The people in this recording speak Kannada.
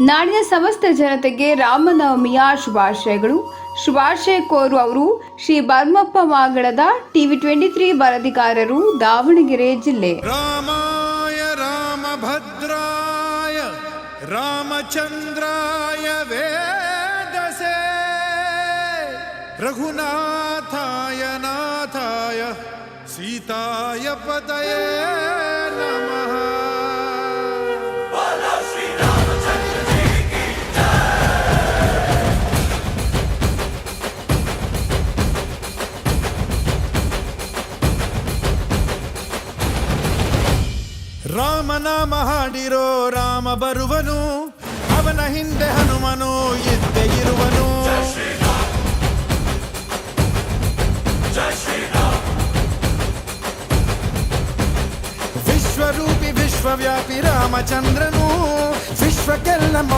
ನಾಡಿನ ಸಮಸ್ತ ಜನತೆಗೆ ರಾಮನವಮಿಯ ಶುಭಾಶಯಗಳು. ಶುಭಾಶಯ ಕೋರುವವರು ಶ್ರೀ ಬರ್ಮಪ್ಪ ಮಾಗಳದ ಟಿವಿ ಟ್ವೆಂಟಿ ತ್ರೀ ವರದಿಗಾರರು ದಾವಣಗೆರೆ ಜಿಲ್ಲೆ. ರಾಮಾಯ ರಾಮ ಭದ್ರಾಯ ರಾಮಚಂದ್ರಾಯ ವೇದಸೆ. ರಘುನಾಥಾಯ ನಾಥಾಯ ಸೀತಾಯ ಪತಯೇ ರಾಮನಾಮ ಹಾಡಿರೋ ರಾಮ ಬರುವನು ಅವನ ಹಿಂದೆ ಹನುಮನು ಇದ್ದೇ ಇರುವನು ವಿಶ್ವರೂಪಿ ವಿಶ್ವವ್ಯಾಪಿ ರಾಮಚಂದ್ರನು ವಿಶ್ವಕ್ಕೆಲ್ಲ